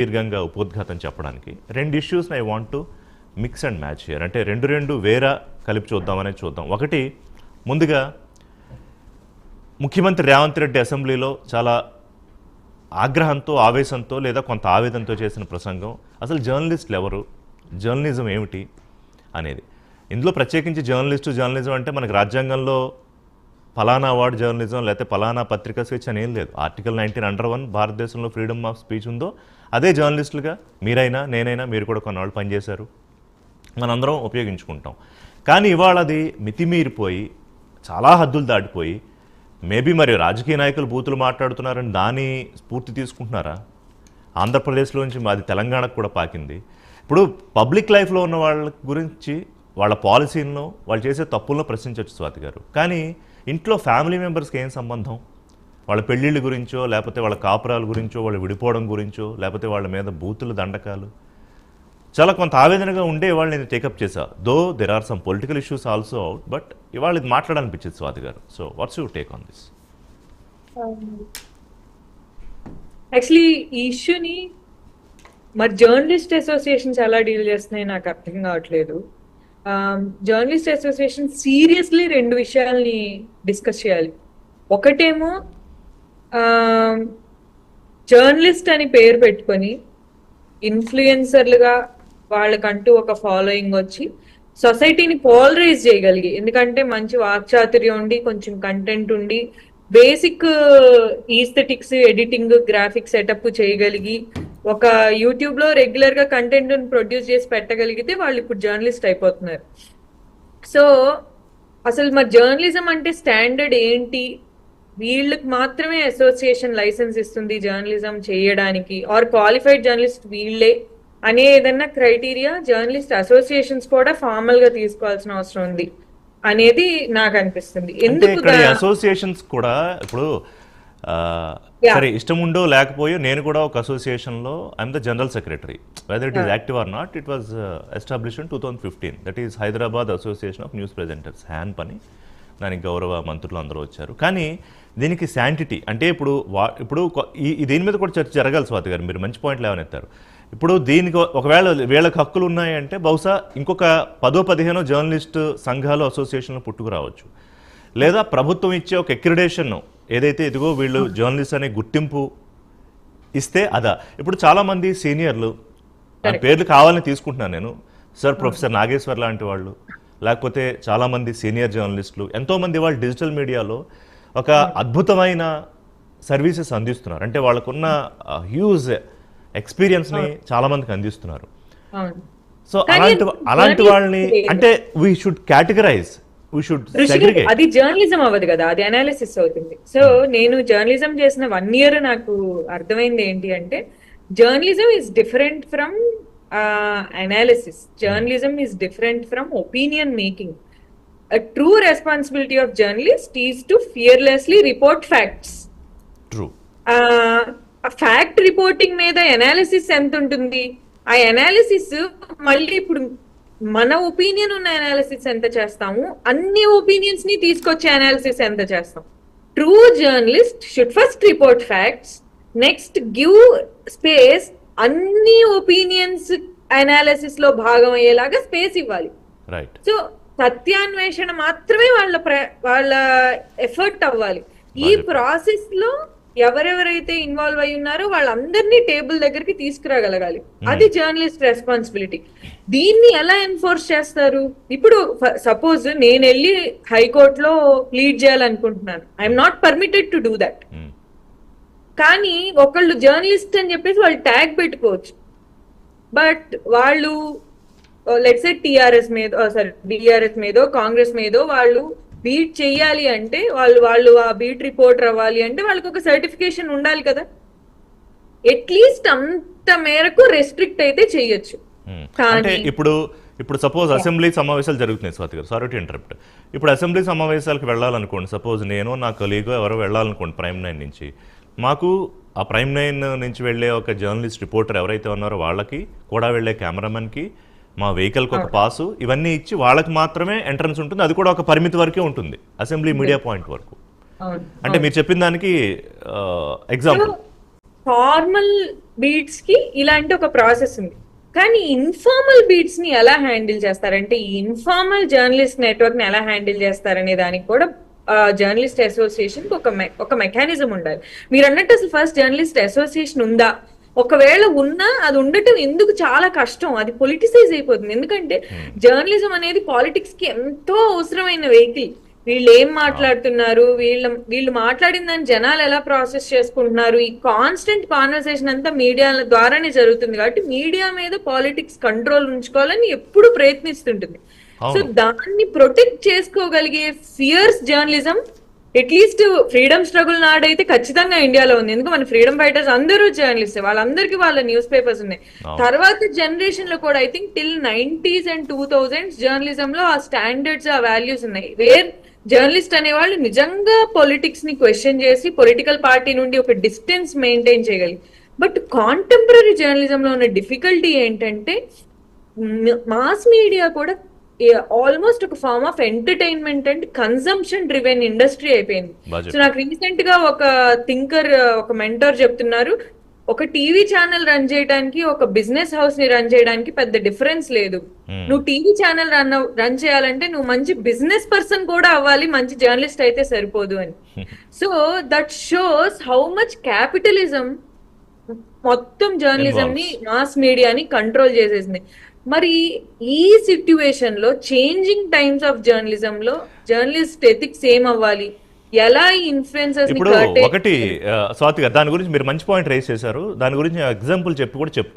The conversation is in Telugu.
దీర్ఘంగా ఉపోద్ఘాతం చెప్పడానికి. రెండు ఇష్యూస్ని I want to mix and match here అంటే రెండు రెండు వేరే కలిపి చూద్దామనే చూద్దాం. ఒకటి ముందుగా ముఖ్యమంత్రి రేవంత్ రెడ్డి అసెంబ్లీలో చాలా ఆగ్రహంతో ఆవేశంతో లేదా కొంత ఆవేదనతో చేసిన ప్రసంగం. అసలు జర్నలిస్టులు ఎవరు? జర్నలిజం ఏమిటి? అనేది. ఇందులో ప్రత్యేకించి జర్నలిస్టు జర్నలిజం అంటే మనకి రాజ్యాంగంలో ఫలానా అవార్డు జర్నలిజం లేకపోతే ఫలానా పత్రికా స్వేచ్ఛ అని ఏం లేదు. ఆర్టికల్ నైన్టీన్ అండర్ వన్ భారతదేశంలో ఫ్రీడమ్ ఆఫ్ స్పీచ్ ఉందో అదే జర్నలిస్టులుగా మీరైనా నేనైనా మీరు కూడా కొన్నాళ్ళు పనిచేశారు. మనందరం ఉపయోగించుకుంటాం. కానీ ఇవాళ అది మితిమీరిపోయి చాలా హద్దులు దాటిపోయి మేబీ మరి రాజకీయ నాయకులు బూతులు మాట్లాడుతున్నారని దాని స్ఫూర్తి తీసుకుంటున్నారా? ఆంధ్రప్రదేశ్లోంచి మాది తెలంగాణకు కూడా పాకింది. ఇప్పుడు పబ్లిక్ లైఫ్లో ఉన్న వాళ్ళ గురించి వాళ్ళ పాలసీలను వాళ్ళు చేసే తప్పులను ప్రశ్నించవచ్చు స్వాతి గారు. కానీ ఇంట్లో ఫ్యామిలీ మెంబర్స్కి ఏం సంబంధం? వాళ్ళ పెళ్ళిళ్ళ గురించో లేకపోతే వాళ్ళ కాపురాల గురించో వాళ్ళు విడిపోవడం గురించో లేకపోతే వాళ్ళ మీద బూతులు దండకాలు? చాలా కొంత ఆవేదనగా ఉండే వాళ్ళు నేను టేకప్ చేశా. Though there are some political issues also out but ఇవాళ ఇది మాట్లాడాలనిపించింది స్వాతి గారు. So what's your take on this actually ఈ ఇష్యూని మరి జర్నలిస్ట్ అసోసియేషన్స్ ఎలా డీల్ చేస్తున్నాయి నాకు అర్థం కావట్లేదు. జర్నలిస్ట్ అసోసియేషన్ సీరియస్లీ రెండు విషయాల్ని డిస్కస్ చేయాలి. ఒకటేమో um, జర్నలిస్ట్ అని పేరు పెట్టుకొని ఇన్ఫ్లుయెన్సర్లుగా వాళ్ళకంటూ ఒక ఫాలోయింగ్ వచ్చి సొసైటీని పోలరైజ్ చేయగలిగి ఎందుకంటే మంచి వాక్చాతుర్యం ఉండి కొంచెం కంటెంట్ ఉండి basic aesthetics editing graphics setup చేయగలిగి ఒక యూట్యూబ్లో రెగ్యులర్గా కంటెంట్ ప్రొడ్యూస్ చేసి పెట్టగలిగితే వాళ్ళు ఇప్పుడు జర్నలిస్ట్ అయిపోతున్నారు. సో అసలు మరి జర్నలిజం అంటే స్టాండర్డ్ ఏంటి? వీళ్ళకి మాత్రమే అసోసియేషన్ లైసెన్స్ ఇస్తుంది జర్నలిజం చేయడానికి. ఆర్ క్వాలిఫైడ్ జర్నలిస్ట్ వీళ్ళే అనే ఏదన్నా క్రైటీరియా జర్నలిస్ట్ అసోసియేషన్స్ కూడా ఫార్మల్గా తీసుకోవాల్సిన అవసరం ఉంది. అనేది నాకు అనిపిస్తుంది. ఎందుకు అసోసియేషన్స్ కూడా ఇప్పుడు. సరే ఇష్టం ఉండో లేకపోయో నేను కూడా ఒక అసోసియేషన్లో I'm the general secretary. Whether it is. Active or not it was establish in two thousand fifteen that is Hyderabad association of news presenters హ్యాన్ పని దానికి గౌరవ మంత్రులు అందరూ వచ్చారు. కానీ దీనికి శాంటిటీ అంటే ఇప్పుడు వా ఇప్పుడు ఈ దీని మీద కూడా చర్చ జరగాలి స్వాతి గారు మీరు మంచి పాయింట్లు లేవనెత్తారు ఇప్పుడు దీనికి ఒకవేళ వీళ్ళకి హక్కులు ఉన్నాయంటే బహుశా ఇంకొక పదో పదిహేనో జర్నలిస్ట్ సంఘాలు అసోసియేషన్లు పుట్టుకురావచ్చు. లేదా ప్రభుత్వం ఇచ్చే ఒక ఎక్రిడేషన్ ఏదైతే ఇదిగో వీళ్ళు జర్నలిస్ట్ అనే గుర్తింపు ఇస్తే అదా. ఇప్పుడు చాలామంది సీనియర్లు పేర్లు కావాలని తీసుకుంటున్నాను నేను. సార్ ప్రొఫెసర్ నాగేశ్వర్ లాంటి వాళ్ళు లేకపోతే చాలామంది సీనియర్ జర్నలిస్టులు ఎంతోమంది వాళ్ళు డిజిటల్ మీడియాలో ఒక అద్భుతమైన సర్వీసెస్ అందిస్తున్నారు. అంటే వాళ్ళకున్న హ్యూజ్ ఎక్స్పీరియన్స్ని చాలామందికి అందిస్తున్నారు. సో అలాంటి అలాంటి వాళ్ళని. అంటే వీ షుడ్ కేటగరైజ్ అది జర్నలిజం అవ్వదు కదా అది అనాలిసిస్ అవుతుంది. సో నేను జర్నలిజం చేసిన వన్ ఇయర్ నాకు అర్థమైంది ఏంటి అంటే journalism is different from analysis journalism is different from opinion making true responsibility of journalist is to fearlessly report facts true fact reporting మీద ఎనాలిసిస్ ఎంత ఉంటుంది? ఆ ఎనాలిసిస్ మళ్ళీ ఇప్పుడు మన ఒపీనియన్ ఉన్న అనాలిసిస్ ఎంత చేస్తాము అన్ని ఒపీనియన్స్ని తీసుకొచ్చే అనాలిసిస్ ఎంత చేస్తాం? True journalist should first report facts next give space అన్ని ఒపీనియన్స్ అనాలిసిస్లో భాగం అయ్యేలాగా స్పేస్ ఇవ్వాలి. సో సత్యాన్వేషణ మాత్రమే వాళ్ళ వాళ్ళ ఎఫర్ట్ అవ్వాలి. ఈ ప్రాసెస్లో ఎవరెవరైతే ఇన్వాల్వ్ అయి ఉన్నారో వాళ్ళందరినీ టేబుల్ దగ్గరికి తీసుకురాగలగాలి. అది జర్నలిస్ట్ రెస్పాన్సిబిలిటీ. దీన్ని ఎలా ఎన్ఫోర్స్ చేస్తారు? ఇప్పుడు సపోజ్ నేను వెళ్ళి హైకోర్టులో ప్లీడ్ చేయాలనుకుంటున్నాను. I'm not permitted to do that. కానీ ఒకళ్ళు జర్నలిస్ట్ అని చెప్పేసి వాళ్ళు ట్యాగ్ పెట్టుకోవచ్చు. బట్ వాళ్ళు లెట్స్ ఏ టిఆర్ఎస్ మీద సారీ డిఆర్ఎస్ మీదో కాంగ్రెస్ మీదో వాళ్ళు బీట్ చెయ్యాలి అంటే వాళ్ళు వాళ్ళు ఆ బీట్ రిపోర్టర్ అవ్వాలి అంటే వాళ్ళకి ఒక సర్టిఫికేషన్ ఉండాలి కదా. అట్లీస్ట్ అంత మేరకు రెస్ట్రిక్ట్ అయితే. కానీ- అంటే ఇప్పుడు ఇప్పుడు సపోజ్ అసెంబ్లీ సమావేశాలు జరుగుతున్నాయి స్వాతి గారు. సారీ ఇంటరప్ట్ ఇప్పుడు అసెంబ్లీ సమావేశాలకు వెళ్ళాలనుకోండి సపోజ్ నేను నా కొలీగో ఎవరో వెళ్ళాలనుకోండి ప్రైమ్ నైన్ నుంచి. మాకు ఆ ప్రైమ్ నైన్ నుంచి వెళ్ళే ఒక జర్నలిస్ట్ రిపోర్టర్ ఎవరైతే ఉన్నారో వాళ్ళకి కూడా వెళ్ళే కెమెరామెన్కి మా వెహికల్కి ఒక పాసు ఇవన్నీ ఇచ్చి వాళ్ళకి మాత్రమే ఎంట్రన్స్ ఉంటుంది. అది కూడా ఒక పరిమితి వరకే ఉంటుంది. అసెంబ్లీ మీడియా పాయింట్ వరకు. అంటే మీరు చెప్పిన దానికి ఎగ్జాంపుల్ ఫార్మల్ బీట్స్కి ఇలాంటి ఒక ప్రాసెస్ ఉంది. కానీ ఇన్ఫార్మల్ బీట్స్ని ఎలా హ్యాండిల్ చేస్తారంటే ఈ ఇన్ఫార్మల్ జర్నలిస్ట్ నెట్వర్క్ని ఎలా హ్యాండిల్ చేస్తారనే దానికి కూడా జర్నలిస్ట్ అసోసియేషన్ ఒక మెకానిజం ఉండాలి. మీరు అన్నట్టు అసలు ఫస్ట్ జర్నలిస్ట్ అసోసియేషన్ ఉందా? ఒకవేళ ఉన్నా అది ఉండటం ఎందుకు చాలా కష్టం? అది పొలిటిసైజ్ అయిపోతుంది. ఎందుకంటే జర్నలిజం అనేది పాలిటిక్స్కి ఎంతో అవసరమైన వెహికల్ వీళ్ళు ఏం మాట్లాడుతున్నారు? వీళ్ళ వీళ్ళు మాట్లాడిన దాన్ని జనాలు ఎలా ప్రాసెస్ చేసుకుంటున్నారు? ఈ కాన్స్టెంట్ కాన్వర్సేషన్ అంతా మీడియా ద్వారానే జరుగుతుంది. కాబట్టి మీడియా మీద పాలిటిక్స్ కంట్రోల్ ఉంచుకోవాలని ఎప్పుడు ప్రయత్నిస్తుంటుంది. సో. దాన్ని ప్రొటెక్ట్ చేసుకోగలిగే fierce journalism at least freedom struggle నాడైతే ఖచ్చితంగా ఇండియాలో ఉంది. ఎందుకు? మన ఫ్రీడమ్ ఫైటర్స్ అందరూ జర్నలిస్ట్ వాళ్ళందరికీ వాళ్ళ న్యూస్ పేపర్స్ ఉన్నాయి. తర్వాత జనరేషన్లో కూడా I think till nineties and two thousands journalism లో ఆ స్టాండర్డ్స్ ఆ వాల్యూస్ ఉన్నాయి. వేర్ జర్నలిస్ట్ అనేవాళ్ళు నిజంగా పొలిటిక్స్ని క్వశ్చన్ చేసి పొలిటికల్ పార్టీ నుండి ఒక డిస్టెన్స్ మెయింటైన్ చేయగలిగి బట్ కాంటెంపరీ జర్నలిజం లో ఉన్న డిఫికల్టీ ఏంటంటే మాస్ మీడియా కూడా ఆల్మోస్ట్ ఒక form of entertainment and consumption driven industry అయిపోయింది. సో నాకు రీసెంట్గా ఒక థింకర్ ఒక మెంటర్ చెప్తున్నారు ఒక టీవీ ఛానల్ రన్ చేయడానికి ఒక బిజినెస్ హౌస్ని రన్ చేయడానికి పెద్ద డిఫరెన్స్ లేదు. Hmm. నువ్వు టీవీ ఛానల్ రన్ రన్ చేయాలంటే నువ్వు మంచి బిజినెస్ పర్సన్ కూడా అవ్వాలి మంచి జర్నలిస్ట్ అయితే సరిపోదు అని. So that shows how much capitalism మొత్తం జర్నలిజం ని మాస్ మీడియాని కంట్రోల్ చేసేసింది. మరి ఈ సిట్యువేషన్లో చేంజింగ్ టైమ్స్ ఆఫ్ జర్నలిజం లో జర్నలిస్ట్ ఎథిక్స్ ఏం అవ్వాలి? ఎలా ఇన్ఫ్లుయెన్సర్స్ని ఇప్పుడు ఒకటి ఆ, స్వాతి గారు దాని గురించి మీరు మంచి పాయింట్ రైస్ చేశారు. దాని గురించి ఎగ్జాంపుల్ చెప్పి కూడా చెప్తాను.